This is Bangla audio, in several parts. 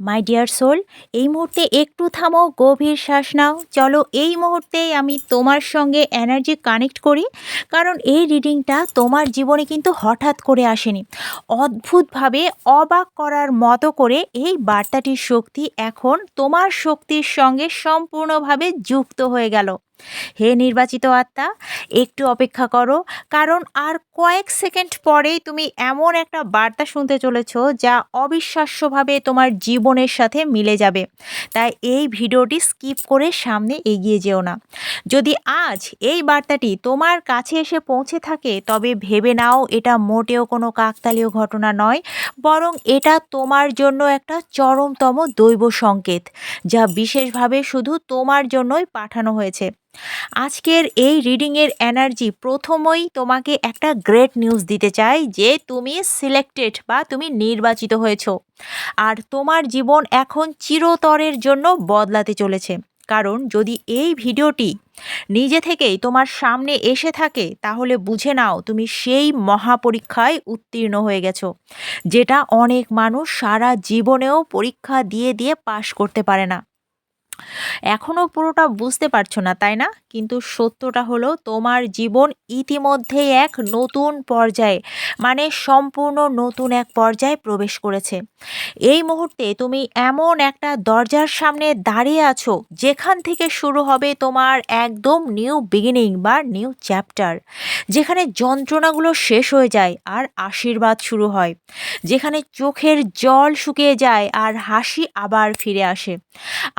মাই ডিয়ার সোল এই মুহূর্তে একটু থামো, গভীর শ্বাস নাও। চলো এই মুহূর্তেই আমি তোমার সঙ্গে এনার্জি কানেক্ট করি, কারণ এই রিডিংটা তোমার জীবনে কিন্তু হঠাৎ করে আসেনি। অদ্ভুতভাবে অবাক করার মতো করে এই বার্তাটির শক্তি এখন তোমার শক্তির সঙ্গে সম্পূর্ণভাবে যুক্ত হয়ে গেল। হে নির্বাচিত আত্মা, একটু অপেক্ষা করো, কারণ আর কয়েক সেকেন্ড পরেই তুমি এমন একটা বার্তা শুনতে চলেছ যা অবিশ্বাস্যভাবে তোমার জীবনের সাথে মিলে যাবে। তাই এই ভিডিওটি স্কিপ করে সামনে এগিয়ে যেও না। যদি আজ এই বার্তাটি তোমার কাছে এসে পৌঁছে থাকে, তবে ভেবে নাও এটা মোটেও কোনো কাকতালীয় ঘটনা নয়, বরং এটা তোমার জন্য একটা চরমতম দৈব সংকেত, যা বিশেষভাবে শুধু তোমার জন্যই পাঠানো হয়েছে। আজকের এই রিডিংয়ের এনার্জি প্রথমেই তোমাকে একটা গ্রেট নিউজ দিতে চাই যে তুমি সিলেক্টেড বা তুমি নির্বাচিত হয়েছো। আর তোমার জীবন এখন চিরতরের জন্য বদলাতে চলেছে। কারণ যদি এই ভিডিওটি নিজে থেকেই তোমার সামনে এসে থাকে, তাহলে বুঝে নাও তুমি সেই মহাপরীক্ষায় উত্তীর্ণ হয়ে গেছো, যেটা অনেক মানুষ সারা জীবনেও পরীক্ষা দিয়ে দিয়ে পাশ করতে পারে না। এখনও পুরোটা বুঝতে পারছ না, তাই না? কিন্তু সত্যটা হলো তোমার জীবন ইতিমধ্যেই এক নতুন পর্যায়ে মানে সম্পূর্ণ নতুন এক পর্যায়ে প্রবেশ করেছে। এই মুহূর্তে তুমি এমন একটা দরজার সামনে দাঁড়িয়ে আছো, যেখান থেকে শুরু হবে তোমার একদম নিউ বিগিনিং বা নিউ চ্যাপ্টার যেখানে যন্ত্রণাগুলো শেষ হয়ে যায় আর আশীর্বাদ শুরু হয়, যেখানে চোখের জল শুকিয়ে যায় আর হাসি আবার ফিরে আসে।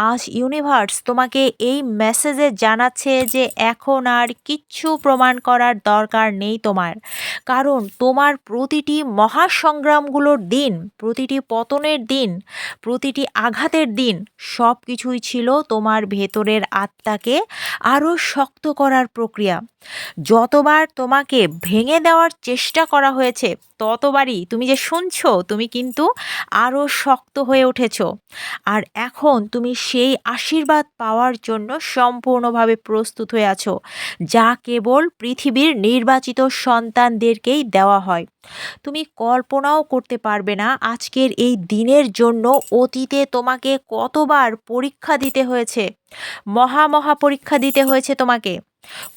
আজ ইউনিভার্স তোমাকে এই মেসেজে জানাচ্ছে যে এখন আর কিচ্ছু প্রমাণ করার দরকার নেই তোমার। কারণ তোমার প্রতিটি মহাসংগ্রামগুলোর দিন, প্রতিটি পতনের দিন, প্রতিটি আঘাতের দিন সব কিছুই ছিল তোমার ভেতরের আত্মাকে আরও শক্ত করার প্রক্রিয়া। যতবার তোমাকে ভেঙে দেওয়ার চেষ্টা করা হয়েছে, ততবারই তুমি যে শুনছো, তুমি কিন্তু আরও শক্ত হয়ে উঠেছ। আর এখন তুমি সেই আশীর্বাদ পাওয়ার জন্য সম্পূর্ণভাবে প্রস্তুত হয়ে আছো, যা কেবল পৃথিবীর নির্বাচিত সন্তানদেরকেই দেওয়া হয়। তুমি কল্পনাও করতে পারবে না আজকের এই দিনের জন্য অতীতে তোমাকে কতবার পরীক্ষা দিতে হয়েছে, মহা মহা পরীক্ষা দিতে হয়েছে তোমাকে।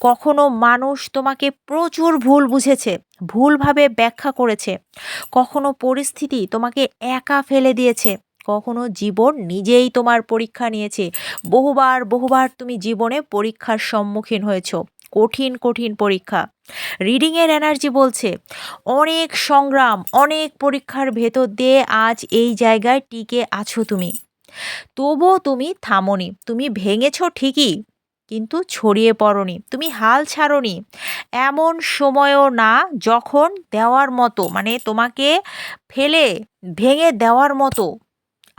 কখনো মানুষ তোমাকে প্রচুর ভুল বুঝেছে, ভুলভাবে ব্যাখ্যা করেছে। কখনো পরিস্থিতি তোমাকে একা ফেলে দিয়েছে কখনো জীবন নিজেই তোমার পরীক্ষা নিয়েছে। বহুবার বহুবার তুমি জীবনে পরীক্ষার সম্মুখীন হয়েছ। কঠিন কঠিন পরীক্ষা। রিডিংয়ের এনার্জি বলছে, অনেক সংগ্রাম, অনেক পরীক্ষার ভেতর দিয়ে আজ এই জায়গায় টিকে আছো তুমি। তবুও তুমি থামনি। তুমি ভেঙেছো ঠিকই, কিন্তু ছড়িয়ে পড়নি। তুমি হাল ছাড়নি। এমন সময়ও না যখন দেওয়ার মতো মানে তোমাকে ফেলে, ভেঙে দেওয়ার মতো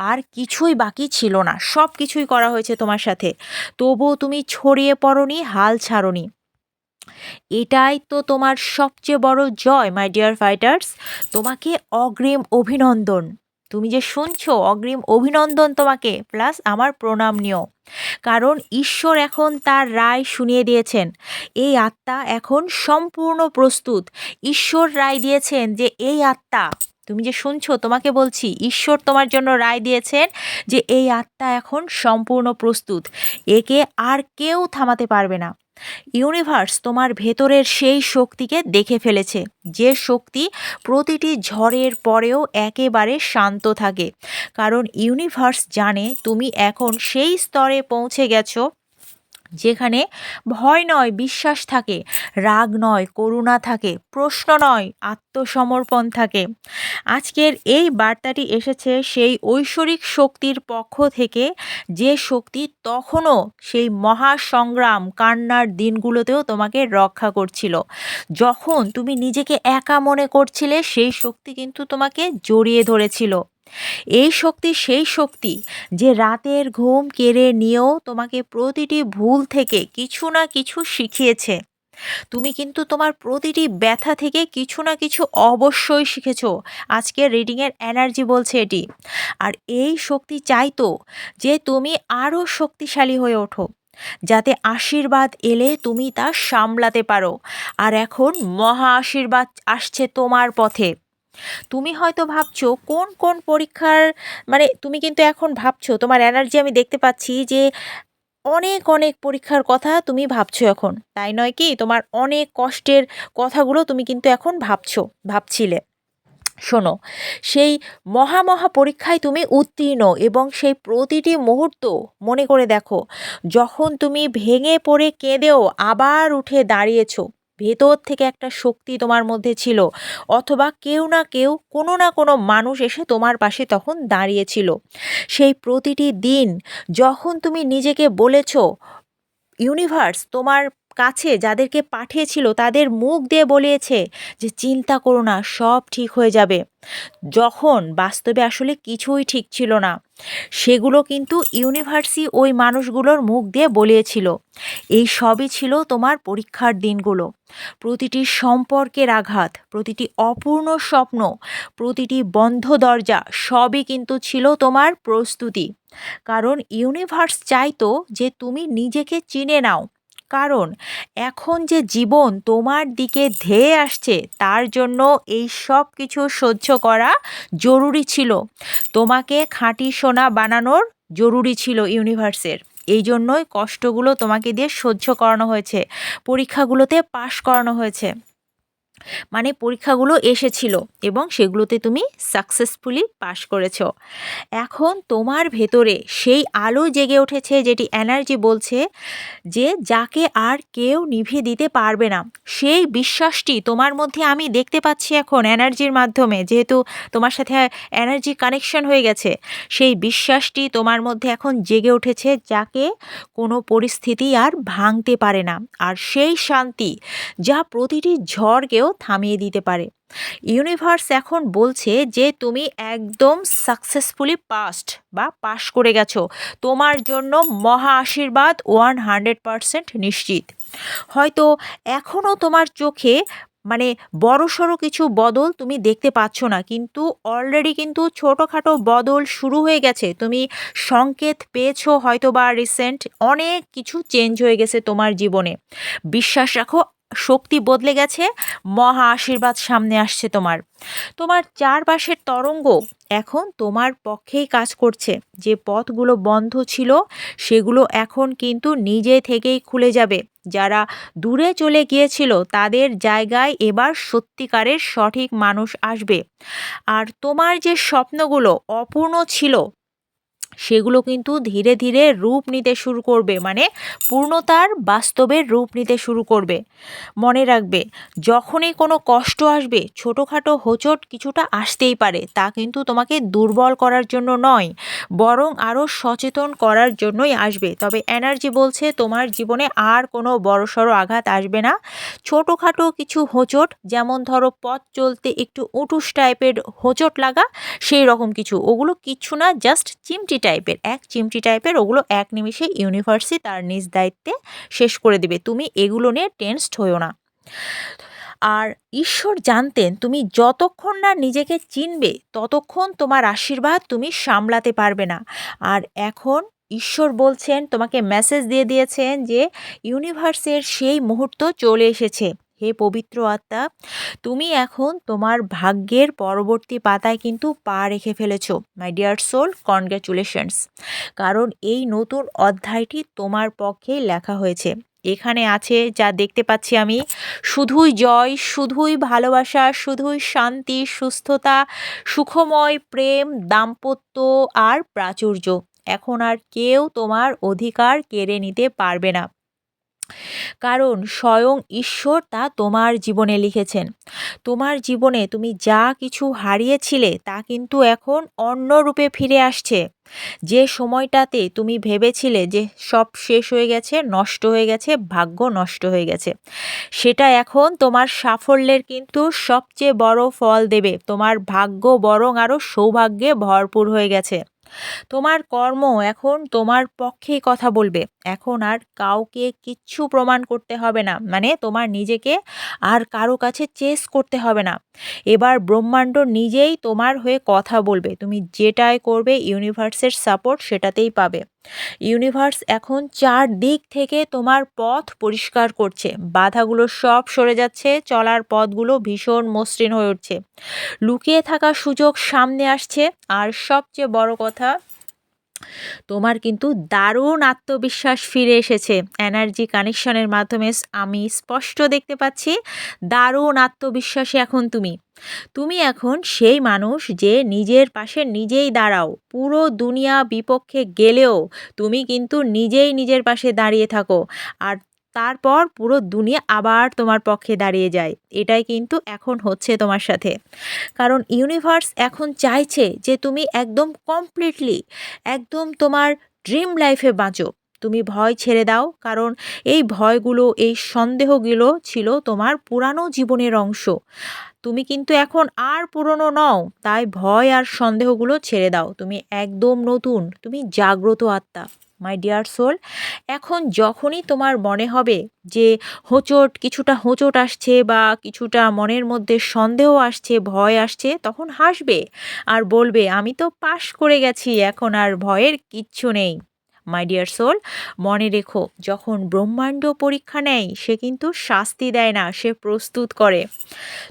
আর কিছুই বাকি ছিল না। সব কিছুই করা হয়েছে তোমার সাথে। তবুও তুমি ছড়িয়ে পড়নি, হাল ছাড়নি। এটাই তো তোমার সবচেয়ে বড় জয় মাই ডিয়ার ফাইটার্স তোমাকে অগ্রিম অভিনন্দন। তুমি যে শুনছো, অগ্রিম অভিনন্দন তোমাকে প্লাস আমার প্রণাম নিও। কারণ ঈশ্বর এখন তার রায় শুনিয়ে দিয়েছেন। এই আত্মা এখন সম্পূর্ণ প্রস্তুত। ঈশ্বর রায় দিয়েছেন যে এই আত্মা তুমি যে শুনছো, তোমাকে বলছি, ঈশ্বর তোমার জন্য রায় দিয়েছেন যে এই আত্মা এখন সম্পূর্ণ প্রস্তুত। একে আর কেউ থামাতে পারবে না। ইউনিভার্স তোমার ভেতরের সেই শক্তিকে দেখে ফেলেছে, যে শক্তি প্রতিটি ঝড়ের পরেও একেবারে শান্ত থাকে। কারণ ইউনিভার্স জানে তুমি এখন সেই স্তরে পৌঁছে গেছো। যেখানে ভয় নয়, বিশ্বাস থাকে, রাগ নয়, করুণা থাকে, প্রশ্ন নয়, আত্মসমর্পণ থাকে। আজকের এই বার্তাটি এসেছে সেই ঐশ্বরিক শক্তির পক্ষ থেকে, যে শক্তি তখনও সেই মহাসংগ্রাম কান্নার দিনগুলোতেও তোমাকে রক্ষা করছিল। যখন তুমি নিজেকে একা মনে করছিলে, সেই শক্তি কিন্তু তোমাকে জড়িয়ে ধরেছিল। এই শক্তি সেই শক্তি যে রাতের ঘুম কেড়ে নিয়েও তোমাকে প্রতিটি ভুল থেকে কিছু না কিছু শিখিয়েছে। তুমি কিন্তু তোমার প্রতিটি ব্যথা থেকে কিছু না কিছু অবশ্যই শিখেছ। আজকের রিডিংয়ের এনার্জি বলছে এটি। আর এই শক্তি চাইতো যে তুমি আরও শক্তিশালী হয়ে ওঠো। যাতে আশীর্বাদ এলে তুমি তা সামলাতে পারো। আর এখন মহা আশীর্বাদ আসছে তোমার পথে। তুমি হয়তো ভাবছ, কোন কোন পরীক্ষার মানে তুমি কিন্তু এখন ভাবছ, তোমার এনার্জি আমি দেখতে পাচ্ছি যে অনেক অনেক পরীক্ষার কথা তুমি ভাবছ এখন। তাই নয় কি? তোমার অনেক কষ্টের কথাগুলো তুমি কিন্তু এখন ভাবছ, ভাবছিলে। শোনো, সেই মহা মহা পরীক্ষায় তুমি উত্তীর্ণ এবং সেই প্রতিটি মুহূর্ত, মনে করে দেখো, যখন তুমি ভেঙে পড়ে কেঁদেও আবার উঠে দাঁড়িয়েছো ভেতর থেকে একটা শক্তি তোমার মধ্যে ছিল। অথবা কেউ না কেউ, কোনো না কোনো মানুষ এসে তোমার পাশে তখন দাঁড়িয়েছিল। সেই প্রতিটি দিন যখন তুমি নিজেকে বলেছ, ইউনিভার্স, তোমার কাছে যাদেরকে পাঠিয়েছিল তাদের মুখ দিয়ে বলিয়েছে যে চিন্তা করো না, সব ঠিক হয়ে যাবে। যখন বাস্তবে আসলে কিছুই ঠিক ছিল না, সেগুলো কিন্তু ইউনিভার্সি ওই মানুষগুলোর মুখ দিয়ে বলিয়েছিল। এই সবই ছিল তোমার পরীক্ষার দিনগুলো। প্রতিটি সম্পর্কের আঘাত, প্রতিটি অপূর্ণ স্বপ্ন, প্রতিটি বন্ধ দরজা, সবই কিন্তু ছিল তোমার প্রস্তুতি। কারণ ইউনিভার্স চাইতো যে তুমি নিজেকে চিনে নাও কারণ এখন যে জীবন তোমার দিকে ধেয়ে আসছে, তার জন্য এই সব কিছু সহ্য করা জরুরি ছিল। তোমাকে খাঁটি সোনা বানানোর জরুরি ছিল ইউনিভার্সের। এই জন্যই কষ্টগুলো তোমাকে দিয়ে সহ্য করানো হয়েছে, পরীক্ষাগুলোতে পাশ করানো হয়েছে। মানে পরীক্ষাগুলো এসেছিল এবং সেগুলোতে তুমি সাকসেসফুলি পাশ করেছ। এখন তোমার ভেতরে সেই আলো জেগে উঠেছে যেটি এনার্জি বলছে যে যাকে আর কেউ নিভিয়ে দিতে পারবে না। সেই বিশ্বাসটি তোমার মধ্যে আমি দেখতে পাচ্ছি এখন এনার্জির মাধ্যমে। যেহেতু তোমার সাথে এনার্জি কানেকশন হয়ে গেছে, সেই বিশ্বাসটি তোমার মধ্যে এখন জেগে উঠেছে যাকে কোনো পরিস্থিতি আর ভাঙতে পারে না। আর সেই শান্তি যা প্রতিটি ঝড়কেও থামিয়ে দিতে পারে। ইউনিভার্স এখন বলছে যে, তুমি একদম সাকসেসফুলি পাস্ট বা পাশ করে গেছো। তোমার জন্য মহা আশীর্বাদ ওয়ান হান্ড্রেড পারসেন্ট নিশ্চিত। হয়তো এখনও তোমার চোখে মানে বড়সড় কিছু বদল তুমি দেখতে পাচ্ছ না, কিন্তু অলরেডি কিন্তু ছোটোখাটো বদল শুরু হয়ে গেছে। তুমি সংকেত পেয়েছ হয়তো বা রিসেন্ট অনেক কিছু চেঞ্জ হয়ে গেছে তোমার জীবনে। বিশ্বাস রাখো শক্তি বদলে গেছে, মহা আশীর্বাদ সামনে আসছে তোমার। তোমার চারপাশের তরঙ্গ এখন তোমার পক্ষেই কাজ করছে। যে পথগুলো বন্ধ ছিল, সেগুলো এখন কিন্তু নিজে থেকেই খুলে যাবে। যারা দূরে চলে গিয়েছিল, তাদের জায়গায় এবার সত্যিকারের সঠিক মানুষ আসবে। আর তোমার যে স্বপ্নগুলো অপূর্ণ ছিল সেগুলো কিন্তু ধীরে ধীরে রূপ নিতে শুরু করবে মানে পূর্ণতার বাস্তবের রূপ নিতে শুরু করবে। মনে রাখবে, যখনই কোনো কষ্ট আসবে, ছোটোখাটো হোঁচট কিছুটা আসতেই পারে, তা কিন্তু তোমাকে দুর্বল করার জন্য নয়, বরং আরও সচেতন করার জন্যই আসবে। তবে এনার্জি বলছে তোমার জীবনে আর কোনো বড়সড় আঘাত আসবে না। ছোটোখাটো কিছু হোঁচট, যেমন ধরো পথ চলতে একটু উটুস টাইপের হোঁচট লাগা, সেই রকম কিছু। ওগুলো কিছু না জাস্ট চিমটি টাইপের এক চিমটি টাইপের ওগুলো এক নিমিষে ইউনিভার্সই তার নিজ দায়িত্বে শেষ করে দেবে। তুমি এগুলো নিয়ে টেনসড হইও না। আর ঈশ্বর জানতেন, তুমি যতক্ষণ না নিজেকে চিনবে, ততক্ষণ তোমার আশীর্বাদ তুমি সামলাতে পারবে না। আর এখন ঈশ্বর বলছেন, তোমাকে মেসেজ দিয়ে দিয়েছেন যে ইউনিভার্সের সেই মুহূর্ত চলে এসেছে। হে পবিত্র আত্মা, তুমি এখন তোমার ভাগ্যের পরবর্তী পাতায় কিন্তু পা রেখে ফেলেছো মাই ডিয়ার সোল কনগ্র্যাচুলেশনস কারণ এই নতুন অধ্যায়টি তোমার পক্ষেই লেখা হয়েছে। এখানে আছে, যা দেখতে পাচ্ছি আমি, শুধুই জয়, শুধুই ভালোবাসা, শুধুই শান্তি, সুস্থতা, সুখময় প্রেম, দাম্পত্য আর প্রাচুর্য। এখন আর কেউ তোমার অধিকার কেড়ে নিতে পারবে না। কারণ স্বয়ং ঈশ্বর তা তোমার জীবনে লিখেছেন। তোমার জীবনে তুমি যা কিছু হারিয়েছিলে তা কিন্তু এখন অন্য রূপে ফিরে আসছে। যে সময়টাতে তুমি ভেবেছিলে যে সব শেষ হয়ে গেছে, নষ্ট হয়ে গেছে, ভাগ্য নষ্ট হয়ে গেছে, সেটা এখন তোমার সাফল্যের কিন্তু সবচেয়ে বড় ফল দেবে। তোমার ভাগ্য বরং আরও সৌভাগ্যে ভরপুর হয়ে গেছে। তোমার কর্ম এখন তোমার পক্ষেই কথা বলবে। এখন আর কাউকে কিচ্ছু প্রমাণ করতে হবে না। মানে তোমার নিজেকে আর কারও কাছে চেস করতে হবে না। এবার ব্রহ্মাণ্ড নিজেই তোমার হয়ে কথা বলবে। তুমি যেটাই করবে ইউনিভার্সের সাপোর্ট সেটাতেই পাবে। ইউনিভার্স এখন চার দিক থেকে তোমার পথ পরিষ্কার করছে। বাধাগুলো সব সরে যাচ্ছে, চলার পথগুলো ভীষণ মসৃণ হয়ে উঠছে। লুকিয়ে থাকা সুযোগ সামনে আসছে। আর সবচেয়ে বড় কথা তোমার কিন্তু দারুণ আত্মবিশ্বাস ফিরে এসেছে। এনার্জি কানেকশনের মাধ্যমে আমি স্পষ্ট দেখতে পাচ্ছি, দারুণ আত্মবিশ্বাসী এখন তুমি। তুমি এখন সেই মানুষ যে নিজের পাশে নিজেই দাঁড়াও, পুরো দুনিয়া বিপক্ষে গেলেও তুমি কিন্তু নিজেই নিজের পাশে দাঁড়িয়ে থাকো। আর তারপর পুরো দুনিয়া আবার তোমার পক্ষে দাঁড়িয়ে যায়। এটাই কিন্তু এখন হচ্ছে তোমার সাথে। কারণ ইউনিভার্স এখন চাইছে যে তুমি একদম কমপ্লিটলি একদম তোমার ড্রিম লাইফে বাঁচো। তুমি ভয় ছেড়ে দাও, কারণ এই ভয়গুলো, এই সন্দেহগুলো ছিল তোমার পুরানো জীবনের অংশ। তুমি কিন্তু এখন আর পুরনো নও, তাই ভয় আর সন্দেহগুলো ছেড়ে দাও। তুমি একদম নতুন, তুমি জাগ্রত আত্মা। মাই ডিয়ার সোল এখন যখনই তোমার মনে হবে যে হোঁচট, কিছুটা হোঁচট আসছে বা কিছুটা মনের মধ্যে সন্দেহ আসছে, ভয় আসছে, তখন হাসবে আর বলবে, আমি তো পাশ করে গেছি, এখন আর ভয়ের কিচ্ছু নেই। মাই ডিয়ার সোল মনে রেখো, যখন ব্রহ্মাণ্ড পরীক্ষা নেয়, সে কিন্তু শাস্তি দেয় না, সে প্রস্তুত করে।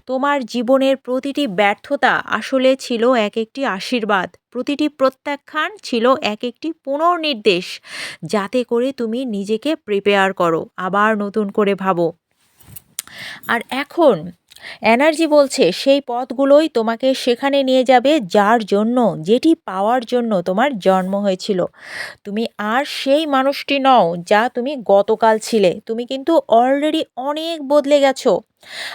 তোমার জীবনের প্রতিটি ব্যর্থতা আসলে ছিল এক একটি আশীর্বাদ, প্রতিটি প্রত্যাখ্যান ছিল এক একটি পুনর্নির্দেশ, যাতে করে তুমি নিজেকে প্রিপেয়ার করো, আবার নতুন করে ভাবো। আর এখন এনার্জি বলছে, সেই পথগুলোই তোমাকে সেখানে নিয়ে যাবে যার জন্য, যেটি পাওয়ার জন্য তোমার জন্ম হয়েছিল। তুমি আর সেই মানুষটি নও যা তুমি গতকাল ছিলে। তুমি কিন্তু অলরেডি অনেক বদলে গেছো।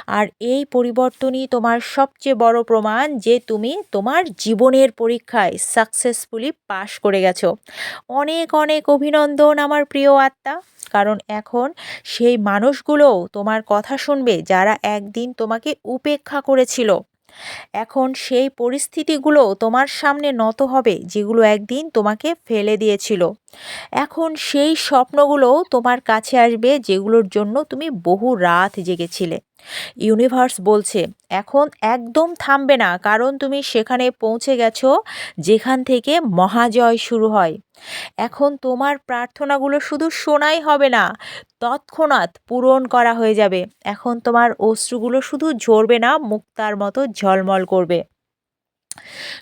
আর এই পরিবর্তনই তোমার সবচেয়ে বড় প্রমাণ যে তুমি তোমার জীবনের পরীক্ষায় সাকসেসফুলি পাশ করে গেছো। অনেক অনেক অভিনন্দন আমার প্রিয় আত্মা। কারণ এখন সেই মানুষগুলোও তোমার কথা শুনবে যারা একদিন তোমাকে উপেক্ষা করেছিল। এখন সেই পরিস্থিতিগুলো তোমার সামনে নত হবে যেগুলো একদিন তোমাকে ফেলে দিয়েছিল। এখন সেই স্বপ্নগুলো তোমার কাছে আসবে যেগুলোর জন্য তুমি বহু রাত জেগেছিলে। ইউনিভার্স বলছে, এখন একদম থামবে না, কারণ তুমি সেখানে পৌঁছে গেছো যেখান থেকে মহাজয় শুরু হয়। এখন তোমার প্রার্থনাগুলো শুধু শোনাই হবে না তৎক্ষণাৎ পূরণ করা হয়ে যাবে। এখন তোমার অশ্রুগুলো শুধু ঝরবে না, মুক্তার মতো ঝলমল করবে।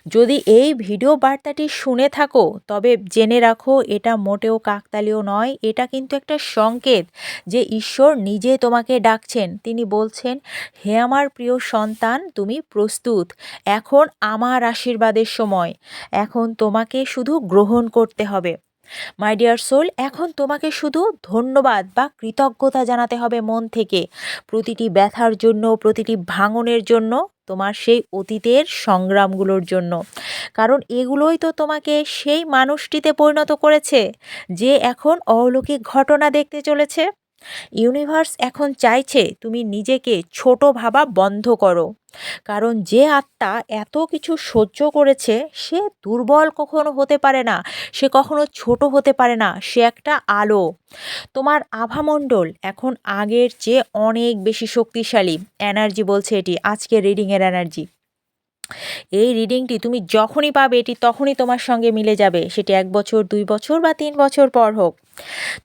যদি এই ভিডিও বার্তাটি শুনে থাকো, তবে জেনে রাখো, এটা মোটেও কাকতালীয় নয়, এটা কিন্তু একটা সংকেত যে ঈশ্বর নিজে তোমাকে ডাকছেন। তিনি বলছেন, হে আমার প্রিয় সন্তান, তুমি প্রস্তুত। এখন আমার আশীর্বাদের সময়। এখন তোমাকে শুধু গ্রহণ করতে হবে। মাই ডিয়ার সোল এখন তোমাকে শুধু ধন্যবাদ বা কৃতজ্ঞতা জানাতে হবে মন থেকে। প্রতিটি ব্যথার জন্য, প্রতিটি ভাঙনের জন্য, তোমার সেই অতীতের সংগ্রামগুলোর জন্য। কারণ এগুলোই তো তোমাকে সেই মানুষটিতে পরিণত করেছে, যে এখন অলৌকিক ঘটনা দেখতে চলেছে। ইউনিভার্স এখন চাইছে তুমি নিজেকে ছোট ভাবা বন্ধ করো। কারণ যে আত্মা এত কিছু সহ্য করেছে, সে দুর্বল কখনো হতে পারে না, সে কখনো ছোট হতে পারে না, সে একটা আলো। তোমার আভামণ্ডল এখন আগের চেয়ে অনেক বেশি শক্তিশালী। এনার্জি বলছে এটি, আজকের রিডিংয়ের এনার্জি। এই রিডিংটি তুমি যখনই পাবে, এটি তখনই তোমার সঙ্গে মিলে যাবে। সেটি এক বছর, দুই বছর বা তিন বছর পর হোক।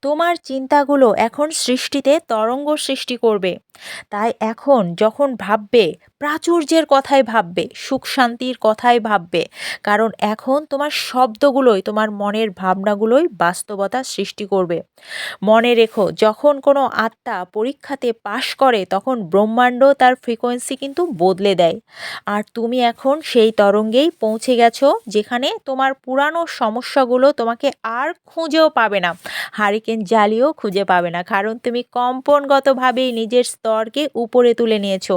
তোমার চিন্তাগুলো এখন সৃষ্টিতে তরঙ্গ সৃষ্টি করবে। তাই এখন যখন ভাববে, প্রাচুর্যের কথাই ভাববে সুখ শান্তির কথাই ভাববে, কারণ এখন তোমার শব্দগুলোই, তোমার মনের ভাবনাগুলোই বাস্তবতা সৃষ্টি করবে। মনে রেখো, যখন কোনো আত্মা পরীক্ষাতে পাশ করে, তখন ব্রহ্মাণ্ড তার ফ্রিকোয়েন্সি কিন্তু বদলে দেয়। আর তুমি এখন সেই তরঙ্গেই পৌঁছে গেছো, যেখানে তোমার পুরানো সমস্যাগুলো তোমাকে আর খুঁজেও পাবে না। হারিকেন জ্বালিয়েও খুঁজে পাবে না। কারণ তুমি কম্পনগতভাবেই নিজের স্তরকে উপরে তুলে নিয়েছো।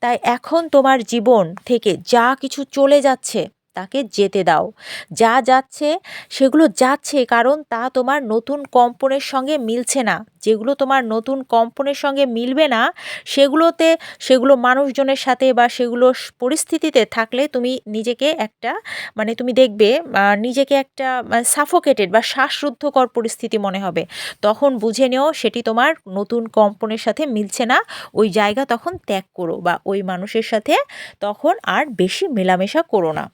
তাই এখন তোমার জীবন থেকে যা কিছু চলে যাচ্ছে তাকে যেতে দাও। যা যাচ্ছে, সেগুলো যাচ্ছে, কারণ তা তোমার নতুন কম্পনের সঙ্গে মিলছে না। যেগুলো তোমার নতুন কম্পনের সঙ্গে মিলবে না, সেগুলোতে, সেগুলো মানুষজনের সাথে বা সেগুলো পরিস্থিতিতে থাকলে তুমি নিজেকে একটা মানে তুমি দেখবে নিজেকে একটা সাফোকেটেড বা শ্বাসরুদ্ধকর পরিস্থিতি মনে হবে। তখন বুঝে নেও, সেটি তোমার নতুন কম্পনের সাথে মিলছে না। ওই জায়গা তখন ত্যাগ করো বা ওই মানুষের সাথে তখন আর বেশি মেলামেশা করো না।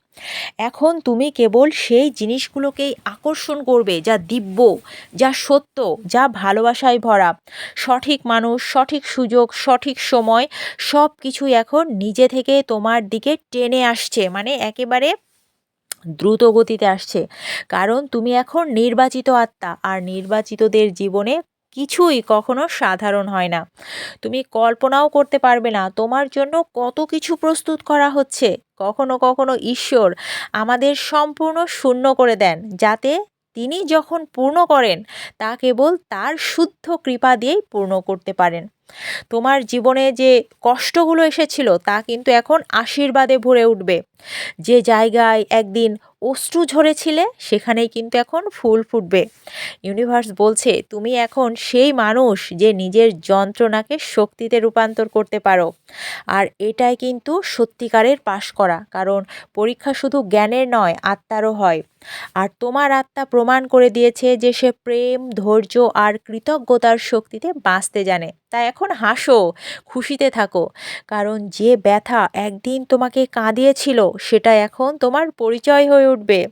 এখন তুমি কেবল সেই জিনিসগুলোকেই আকর্ষণ করবে, যা দিব্য, যা সত্য, যা ভালোবাসায় ভরা। সঠিক মানুষ, সঠিক সুযোগ, সঠিক সময় সব কিছুই এখন নিজে থেকে তোমার দিকে টেনে আসছে মানে একেবারে দ্রুত গতিতে আসছে। কারণ তুমি এখন নির্বাচিত আত্মা, আর নির্বাচিতদের জীবনে কিছুই কখনো সাধারণ হয় না। তুমি কল্পনাও করতে পারবে না, তোমার জন্য কত কিছু প্রস্তুত করা হচ্ছে। কখনো কখনো ঈশ্বর আমাদের সম্পূর্ণ শূন্য করে দেন, যাতে তিনি যখন পূর্ণ করেন, তা কেবল তার শুদ্ধ কৃপা দিয়েই পূর্ণ করতে পারেন। তোমার জীবনে যে কষ্টগুলো এসেছিল তা কিন্তু এখন আশীর্বাদে ভরে উঠবে। যে জায়গায় একদিন অশ্রু ঝরেছিলে, সেখানেই কিন্তু এখন ফুল ফুটবে। ইউনিভার্স বলছে, তুমি এখন সেই মানুষ যে নিজের যন্ত্রণাকে শক্তিতে রূপান্তর করতে পারো। আর এটাই কিন্তু সত্যিকারের পাশ করা, কারণ পরীক্ষা শুধু জ্ঞানের নয়, আত্মারও হয়। আর তোমার আত্মা প্রমাণ করে দিয়েছে যে সে প্রেম, ধৈর্য আর কৃতজ্ঞতার শক্তিতে বাঁচতে জানে। তাই এখন হাসো, খুশিতে থাকো। কারণ যে ব্যথা একদিন তোমাকে কাঁদিয়েছিল, সেটা এখন তোমার পরিচয় হয়ে উঠবে।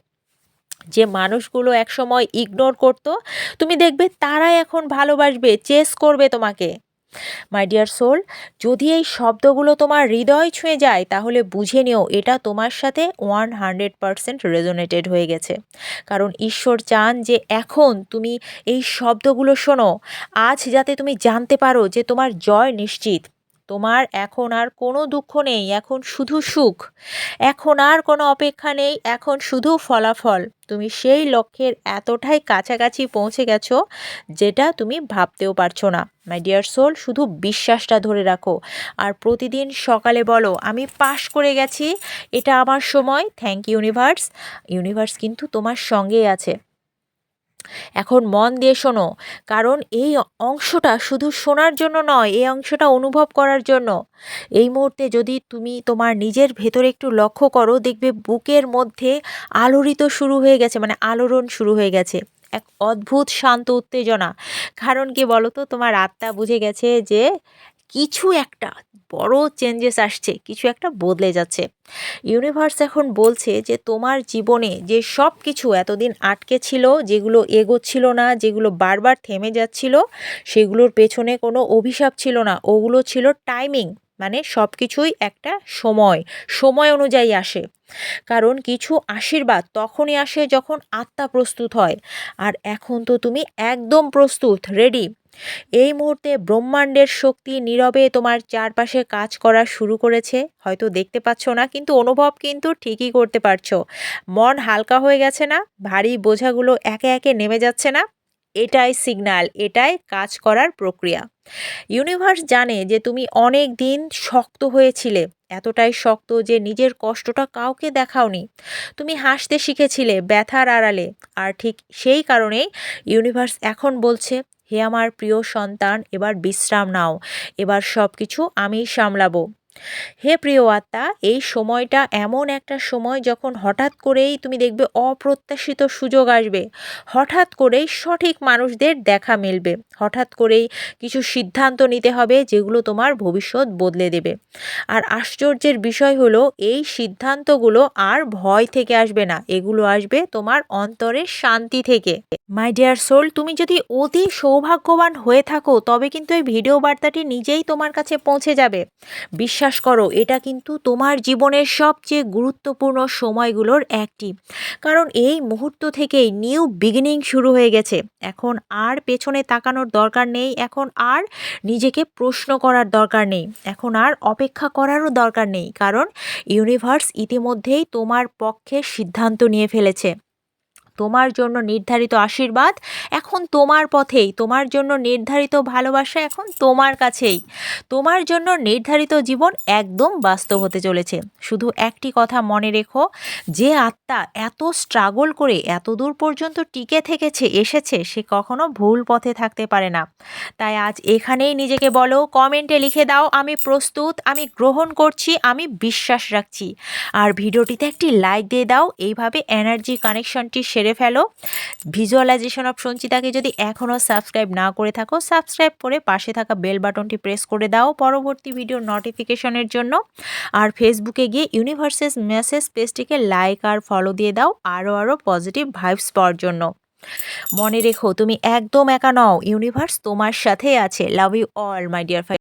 যে মানুষগুলো একসময় ইগনোর করতো, তুমি দেখবে তারাই এখন ভালোবাসবে চেস করবে তোমাকে। মাই ডিয়ার সোল যদি এই শব্দগুলো তোমার হৃদয় ছুঁয়ে যায়, তাহলে বুঝে নিও এটা তোমার সাথে ওয়ান হান্ড্রেড পারসেন্ট রেজোনেটেড হয়ে গেছে। কারণ ঈশ্বর চান যে এখন তুমি এই শব্দগুলো শোনো, আজ যাতে তুমি জানতে পারো যে তোমার জয় নিশ্চিত। তোমার এখন আর কোনো দুঃখ নেই, এখন শুধু সুখ। এখন আর কোনো অপেক্ষা নেই, এখন শুধু ফলাফল। তুমি সেই লক্ষ্যের এতটাই কাছাকাছি পৌঁছে গেছো যেটা তুমি ভাবতেও পারছ না। মাই ডিয়ার সোল শুধু বিশ্বাসটা ধরে রাখো। আর প্রতিদিন সকালে বলো, আমি পাশ করে গেছি, এটা আমার সময় থ্যাংক ইউনিভার্স ইউনিভার্স কিন্তু তোমার সঙ্গেই আছে। এখন মন দিয়ে শোনো, কারণ এই অংশটা শুধু শোনার জন্য নয়, এই অংশটা অনুভব করার জন্য। এই মুহূর্তে যদি তুমি তোমার নিজের ভেতরে একটু লক্ষ্য করো, দেখবে বুকের মধ্যে আলোড়িত শুরু হয়ে গেছে মানে আলোড়ন শুরু হয়ে গেছে। এক অদ্ভুত শান্ত উত্তেজনা। কারণ কি বলো তো তোমার আত্মা বুঝে গেছে যে কিছু একটা বড় চেঞ্জেস আসছে, কিছু একটা বদলে যাচ্ছে। ইউনিভার্স এখন বলছে যে তোমার জীবনে যে সব কিছু এতদিন আটকে ছিল, যেগুলো এগোচ্ছিল না, যেগুলো বারবার থেমে যাচ্ছিল, সেগুলোর পেছনে কোনো অভিশাপ ছিল না, ওগুলো ছিল টাইমিং মানে সব কিছুই একটা সময় সময় অনুযায়ী আসে। কারণ কিছু আশীর্বাদ তখনই আসে যখন আত্মা প্রস্তুত হয়। আর এখন তো তুমি একদম প্রস্তুত রেডি এই মুহূর্তে ব্রহ্মাণ্ডের শক্তি নীরবে তোমার চারপাশে কাজ করা শুরু করেছে। হয়তো দেখতে পাচ্ছ না, কিন্তু অনুভব কিন্তু ঠিকই করতে পারছ। মন হালকা হয়ে গেছে না? ভারী বোঝাগুলো একে একে নেমে যাচ্ছে না? এটাই সিগনাল এটাই কাজ করার প্রক্রিয়া। ইউনিভার্স জানে যে তুমি অনেক দিন শক্ত হয়েছিলে, এতটাই শক্ত যে নিজের কষ্টটা কাউকে দেখাওনি। তুমি হাসতে শিখেছিলে ব্যথার আড়ালে, আর ঠিক সেই কারণেই ইউনিভার্স এখন বলছে, হে আমার প্রিয় সন্তান, এবার বিশ্রাম নাও, এবার সব কিছু আমি সামলাবো। হে প্রিয় আত্মা, এই সময়টা এমন একটা সময় যখন হঠাৎ করেই তুমি দেখবে অপ্রত্যাশিত সুযোগ আসবে। হঠাৎ করেই সঠিক মানুষদের দেখা মিলবে। হঠাৎ করেই কিছু সিদ্ধান্ত নিতে হবে যেগুলো তোমার ভবিষ্যৎ বদলে দেবে। আর আশ্চর্যের বিষয় হলো, এই সিদ্ধান্তগুলো আর ভয় থেকে আসবে না। এগুলো আসবে তোমার অন্তরের শান্তি থেকে। মাই ডিয়ার সোল তুমি যদি অতি সৌভাগ্যবান হয়ে থাকো, তবে কিন্তু এই ভিডিও বার্তাটি নিজেই তোমার কাছে পৌঁছে যাবে। বিশ্বাস করো, এটা কিন্তু তোমার জীবনের সবচেয়ে গুরুত্বপূর্ণ সময়গুলোর একটি। কারণ এই মুহূর্ত থেকেই নিউ বিগিনিং শুরু হয়ে গেছে। এখন আর পেছনে তাকানোর দরকার নেই, এখন আর নিজেকে প্রশ্ন করার দরকার নেই, এখন আর অপেক্ষা করারও দরকার নেই। কারণ ইউনিভার্স ইতিমধ্যেই তোমার পক্ষে সিদ্ধান্ত নিয়ে ফেলেছে। তোমার জন্য নির্ধারিত আশীর্বাদ এখন তোমার পথেই, তোমার জন্য নির্ধারিত ভালোবাসা এখন তোমার কাছেই। তোমার জন্য নির্ধারিত জীবন একদম বাস্তব হতে চলেছে। শুধু একটি কথা মনে রেখো, যে আত্মা এত স্ট্রাগল করে এত দূর পর্যন্ত টিকে থেকেছে, এসেছে, সে কখনো ভুল পথে থাকতে পারে না। তাই আজ এখানেই নিজেকে বলো কমেন্টে লিখে দাও, আমি প্রস্তুত, আমি গ্রহণ করছি, আমি বিশ্বাস রাখছি। আর ভিডিওটিতে একটি লাইক দিয়ে দাও, এইভাবে এনার্জি কানেকশনটি সেরে সেরে ফেলো। ভিজুয়ালাইজেশন অফ সঞ্চিতাকে যদি এখনও সাবস্ক্রাইব না করে থাকো সাবস্ক্রাইব করে পাশে থাকা বেল বাটনটি প্রেস করে দাও পরবর্তী ভিডিও নোটিফিকেশনের জন্য। আর ফেসবুকে গিয়ে ইউনিভার্সেস মেসেজ পেজটিকে লাইক আর ফলো দিয়ে দাও আরও আরও পজিটিভ ভাইবস পাওয়ার জন্য। মনে রেখো, তুমি একদম একা নও ইউনিভার্স তোমার সাথে আছে। Love you all my dear